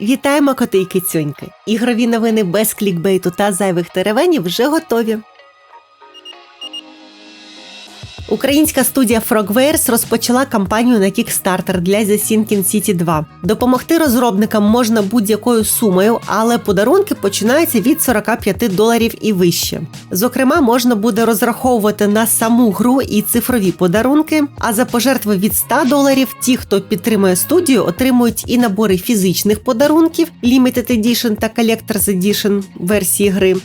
Вітаємо коти і! Ігрові новини без клікбейту та зайвих теревенів вже готові. Українська студія Frogwares розпочала кампанію на Kickstarter для The Sinking City 2. Допомогти розробникам можна будь-якою сумою, але подарунки починаються від 45 доларів і вище. Зокрема, можна буде розраховувати на саму гру і цифрові подарунки. А за пожертви від 100 доларів ті, хто підтримує студію, отримують і набори фізичних подарунків Limited Edition та Collector's Edition версії гри.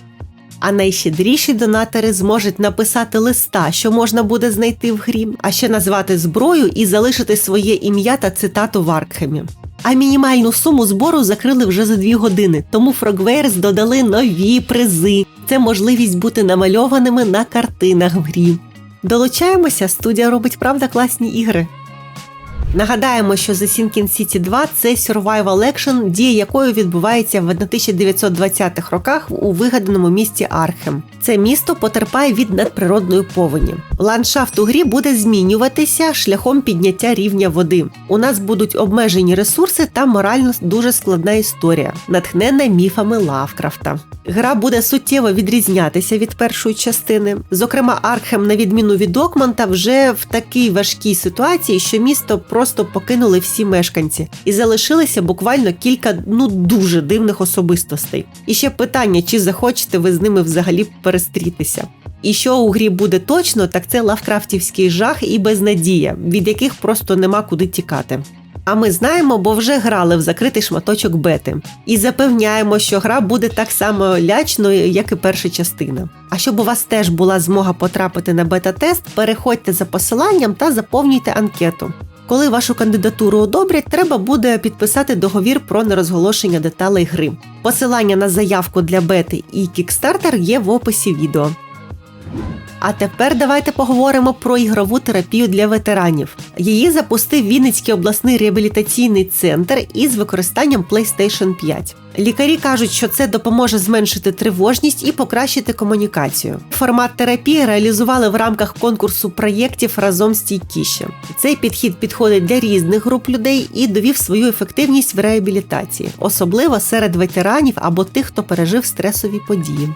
А найщедріші донатори зможуть написати листа, що можна буде знайти в грі, а ще назвати зброю і залишити своє ім'я та цитату в Аркхемі. А мінімальну суму збору закрили вже за дві години, тому Frogwares додали нові призи. Це можливість бути намальованими на картинах в грі. Долучаємося, студія робить правда класні ігри. Нагадаємо, що The Sinking City 2 – це survival action, дія якої відбувається в 1920-х роках у вигаданому місті Архем. Це місто потерпає від надприродної повені. Ландшафт у грі буде змінюватися шляхом підняття рівня води. У нас будуть обмежені ресурси та морально дуже складна історія, натхнена міфами Лавкрафта. Гра буде суттєво відрізнятися від першої частини. Зокрема, Архем, на відміну від Окманта, вже в такій важкій ситуації, що місто просто покинули всі мешканці і залишилися буквально кілька ну дуже дивних особистостей. І ще питання, чи захочете ви з ними взагалі перестрітися. І що у грі буде точно, так це лавкрафтівський жах і безнадія, від яких просто нема куди тікати. А ми знаємо, бо вже грали в закритий шматочок бети. І запевняємо, що гра буде так само лячною, як і перша частина. А щоб у вас теж була змога потрапити на бета-тест, переходьте за посиланням та заповнюйте анкету. Коли вашу кандидатуру одобрять, треба буде підписати договір про нерозголошення деталей гри. Посилання на заявку для бети і кікстартер є в описі відео. А тепер давайте поговоримо про ігрову терапію для ветеранів. Її запустив Вінницький обласний реабілітаційний центр із використанням PlayStation 5. Лікарі кажуть, що це допоможе зменшити тривожність і покращити комунікацію. Формат терапії реалізували в рамках конкурсу проєктів разом стійкіше. Цей підхід підходить для різних груп людей і довів свою ефективність в реабілітації, особливо серед ветеранів або тих, хто пережив стресові події.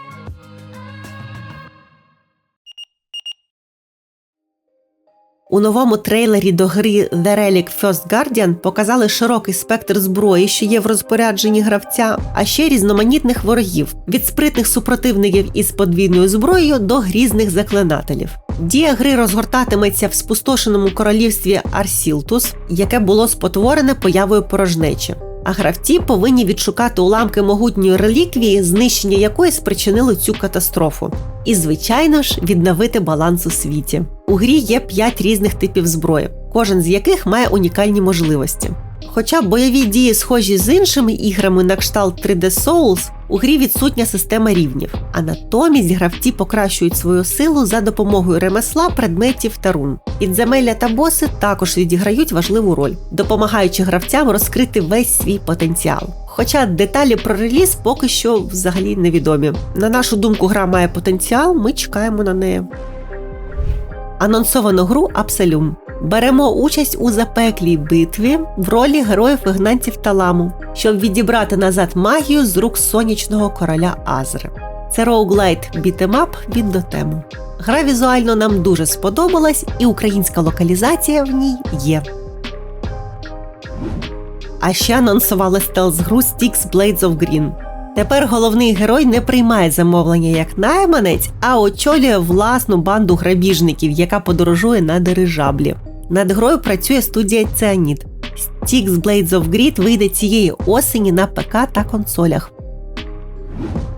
У новому трейлері до гри The Relic First Guardian показали широкий спектр зброї, що є в розпорядженні гравця, а ще різноманітних ворогів від спритних супротивників із подвійною зброєю до грізних заклинателів. Дія гри розгортатиметься в спустошеному королівстві Арсілтус, яке було спотворене появою порожнечі. А гравці повинні відшукати уламки могутньої реліквії, знищення якої спричинило цю катастрофу. І, звичайно ж, відновити баланс у світі. У грі є 5 різних типів зброї, кожен з яких має унікальні можливості. Хоча бойові дії схожі з іншими іграми на кшталт 3D Souls, у грі відсутня система рівнів, а натомість гравці покращують свою силу за допомогою ремесла, предметів та рун. Підземелля та боси також відіграють важливу роль, допомагаючи гравцям розкрити весь свій потенціал. Хоча деталі про реліз поки що взагалі невідомі. На нашу думку, гра має потенціал, ми чекаємо на неї. Анонсовану гру Абсолюм. Беремо участь у запеклій битві в ролі героїв вигнанців Таламу, щоб відібрати назад магію з рук сонячного короля Азри. Це роуглайт бітемап від дотему. Гра візуально нам дуже сподобалась, і українська локалізація в ній є. А ще анонсували стелс-гру Styx Blades of Green. Тепер головний герой не приймає замовлення як найманець, а очолює власну банду грабіжників, яка подорожує на дирижаблі. Над грою працює студія Ціаніт. Styx Blades of Greed вийде цієї осені на ПК та консолях.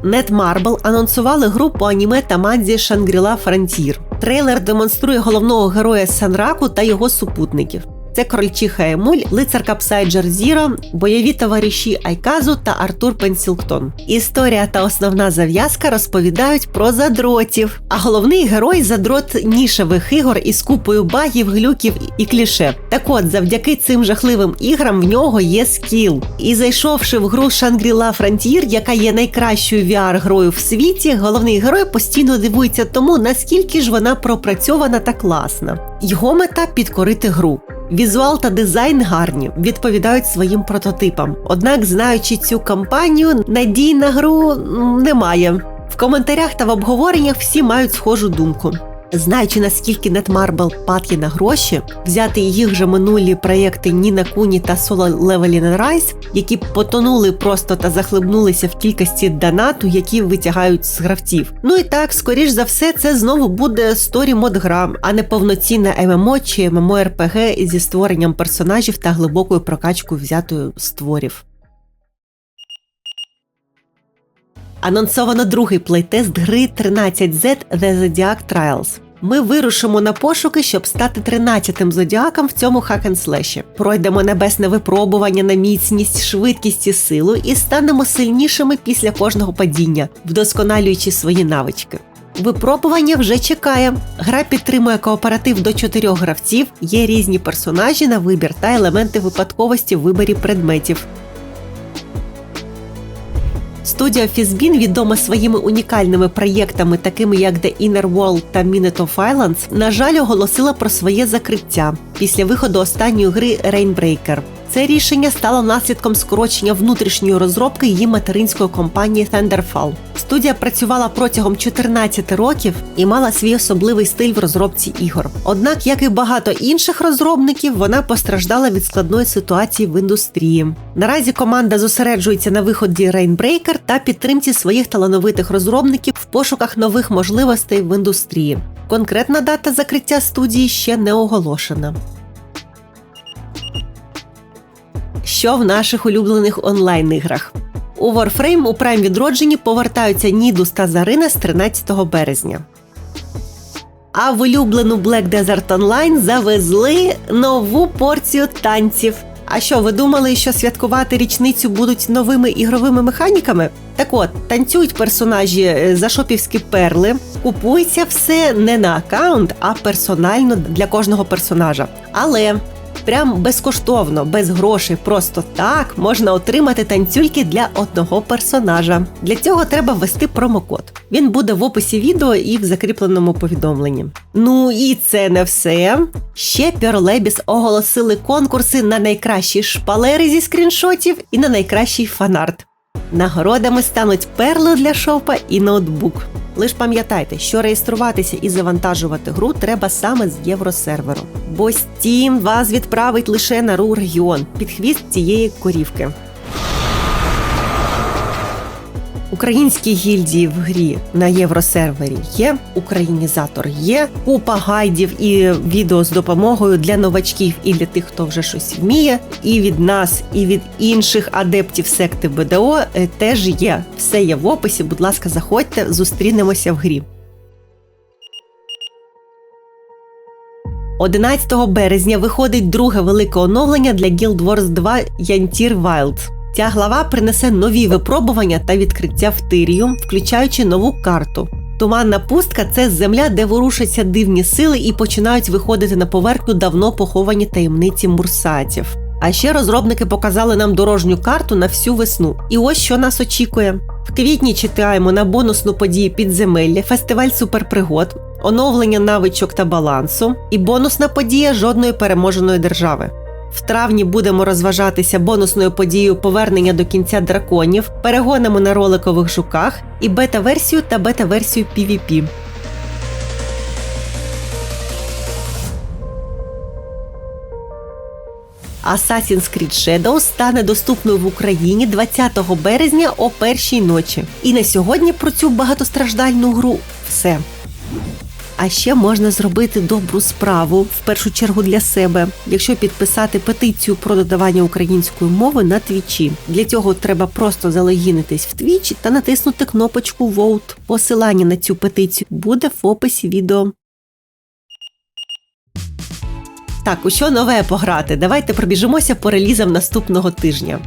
Netmarble анонсували гру по аніме та манзі Shangri-La Frontier. Трейлер демонструє головного героя Санраку та його супутників. Це крольчиха Емуль, лицарка Псайджер Зіро, бойові товариші Айказу та Артур Пенсілктон. Історія та основна зав'язка розповідають про задротів. А головний герой задрот нішевих ігор із купою багів, глюків і кліше. Так от, завдяки цим жахливим іграм в нього є скіл. І зайшовши в гру Shangri-La Frontier, яка є найкращою VR-грою в світі, головний герой постійно дивується тому, наскільки ж вона пропрацьована та класна. Його мета підкорити гру. Візуал та дизайн гарні, відповідають своїм прототипам. Однак, знаючи цю кампанію, надій на гру немає. В коментарях та в обговореннях всі мають схожу думку. Знаючи наскільки Netmarble падки на гроші, взяти їх же минулі проєкти Ніна Куні та Solo Leveling Rise, які потонули просто та захлебнулися в кількості донату, які витягають з гравців. Ну і так, скоріш за все, це знову буде сторі мод а не повноцінна ММО чи MMORPG зі створенням персонажів та глибокою прокачкою взятою з творів. Анонсовано другий плейтест гри 13Z The Zodiac Trials. Ми вирушимо на пошуки, щоб стати 13-тим зодіаком в цьому хакенслеші. Пройдемо небесне випробування на міцність, швидкість і силу і станемо сильнішими після кожного падіння, вдосконалюючи свої навички. Випробування вже чекає. Гра підтримує кооператив до чотирьох гравців, є різні персонажі на вибір та елементи випадковості в виборі предметів. Студія Фізбін відома своїми унікальними проєктами, такими як The Inner World та Minute of Islands, на жаль, оголосила про своє закриття після виходу останньої гри Rainbreaker. Це рішення стало наслідком скорочення внутрішньої розробки її материнської компанії Thunderfall. Студія працювала протягом 14 років і мала свій особливий стиль в розробці ігор. Однак, як і багато інших розробників, вона постраждала від складної ситуації в індустрії. Наразі команда зосереджується на виході Rainbreaker та підтримці своїх талановитих розробників в пошуках нових можливостей в індустрії. Конкретна дата закриття студії ще не оголошена. Що в наших улюблених онлайн-іграх? У Warframe у Prime відродженні повертаються Нідус та Зарина з 13 березня. А в улюблену Black Desert Online завезли нову порцію танців. А що, ви думали, що святкувати річницю будуть новими ігровими механіками? Так от, танцюють персонажі е, за шопівські перли, купується все не на аккаунт, а персонально для кожного персонажа. Але прям безкоштовно, без грошей, просто так можна отримати танцюльки для одного персонажа. Для цього треба ввести промокод. Він буде в описі відео і в закріпленому повідомленні. Ну і це не все. Ще Purlabis оголосили конкурси на найкращі шпалери зі скріншотів і на найкращий фанарт. Нагородами стануть перли для шопа і ноутбук. Лиш пам'ятайте, що реєструватися і завантажувати гру треба саме з євросерверу. Бо Steam вас відправить лише на ру регіон під хвіст цієї корівки. Українські гільдії в грі на євросервері є, українізатор є, купа гайдів і відео з допомогою для новачків і для тих, хто вже щось вміє. І від нас, і від інших адептів секти БДО е, теж є. Все є в описі. Будь ласка, заходьте, зустрінемося в грі. 11 березня виходить друге велике оновлення для Guild Wars 2 Yantir Wilds. Ця глава принесе нові випробування та відкриття в Тирію, включаючи нову карту. Туманна пустка це земля, де ворушаться дивні сили і починають виходити на поверхню давно поховані таємниці мурсатів. А ще розробники показали нам дорожню карту на всю весну. І ось що нас очікує. В квітні читаємо на бонусну подію підземелля, фестиваль суперпригод, оновлення навичок та балансу і бонусна подія жодної переможеної держави. В травні будемо розважатися бонусною подією повернення до кінця драконів, перегонами на роликових жуках і бета-версію та бета-версію PvP. Assassin's Creed Shadows стане доступною в Україні 20 березня о першій ночі. І на сьогодні про цю багатостраждальну гру все. А ще можна зробити добру справу в першу чергу для себе, якщо підписати петицію про додавання української мови на твічі. Для цього треба просто залогінитись в твіч та натиснути кнопочку Vote. Посилання на цю петицію буде в описі відео. Так, у що нове пограти? Давайте пробіжимося по релізам наступного тижня.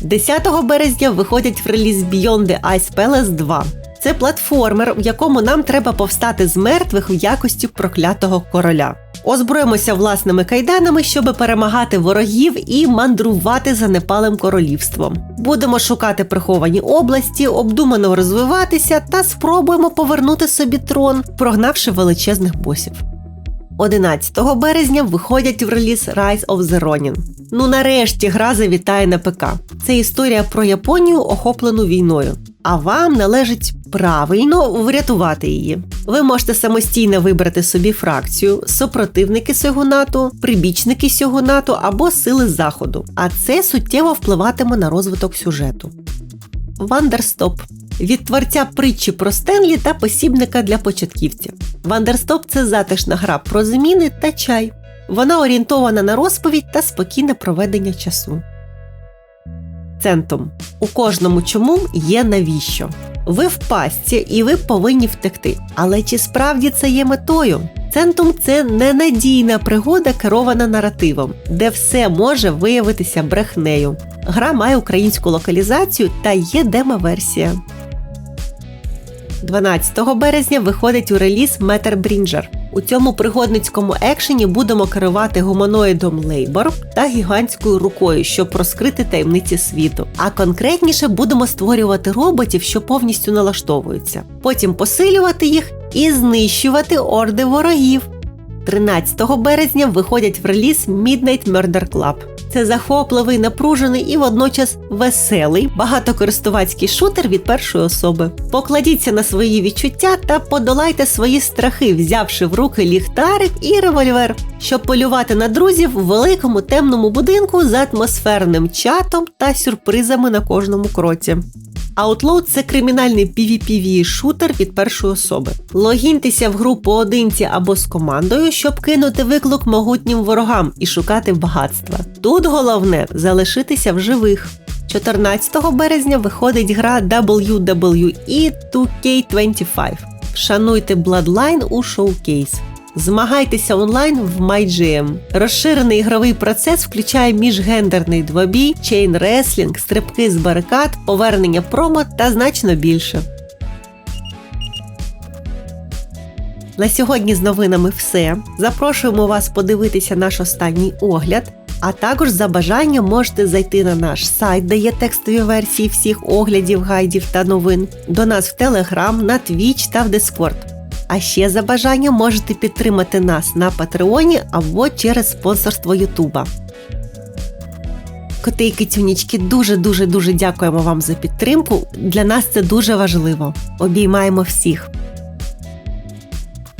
10 березня виходять в реліз Beyond the Ice Palace 2. Це платформер, в якому нам треба повстати з мертвих в якості проклятого короля. Озброїмося власними кайданами, щоб перемагати ворогів і мандрувати за непалим королівством. Будемо шукати приховані області, обдумано розвиватися та спробуємо повернути собі трон, прогнавши величезних босів. 11 березня виходять в реліз Rise of the Ronin. Ну нарешті гра завітає на ПК. Це історія про Японію, охоплену війною. А вам належить правильно врятувати її. Ви можете самостійно вибрати собі фракцію, супротивники Сьогунату, прибічники Сьогунату або сили заходу. А це суттєво впливатиме на розвиток сюжету. Вандерстоп від творця притчі про Стенлі та посібника для початківців. Вандерстоп це затишна гра про зміни та чай. Вона орієнтована на розповідь та спокійне проведення часу. Центум. У кожному чому є навіщо. Ви в пастці і ви повинні втекти. Але чи справді це є метою? Центум це ненадійна пригода, керована наративом, де все може виявитися брехнею. Гра має українську локалізацію та є демо-версія. 12 березня виходить у реліз Метер Брінджер. У цьому пригодницькому екшені будемо керувати гуманоїдом Лейбор та гігантською рукою, щоб розкрити таємниці світу. А конкретніше будемо створювати роботів, що повністю налаштовуються. Потім посилювати їх і знищувати орди ворогів. 13 березня виходять в реліз Midnight Murder Club. Це захопливий, напружений і водночас веселий багатокористувацький шутер від першої особи. Покладіться на свої відчуття та подолайте свої страхи, взявши в руки ліхтарик і револьвер, щоб полювати на друзів в великому темному будинку з атмосферним чатом та сюрпризами на кожному кроці. Outlaw – це кримінальний pvpv шутер від першої особи. Логіньтеся в гру поодинці або з командою, щоб кинути виклик могутнім ворогам і шукати багатства. Тут головне залишитися в живих. 14 березня виходить гра WWE 2K25. Шануйте Bloodline у шоукейс. Змагайтеся онлайн в MyGM. Розширений ігровий процес включає міжгендерний двобій, чейн реслінг, стрибки з барикад, повернення промо та значно більше. На сьогодні з новинами все. Запрошуємо вас подивитися наш останній огляд. А також за бажанням можете зайти на наш сайт, де є текстові версії всіх оглядів, гайдів та новин, до нас в Telegram, на Twitch та в Discord. А ще за бажанням можете підтримати нас на Патреоні або через спонсорство Ютуба. Коти і кицюнічки, дуже-дуже дуже дякуємо вам за підтримку. Для нас це дуже важливо. Обіймаємо всіх.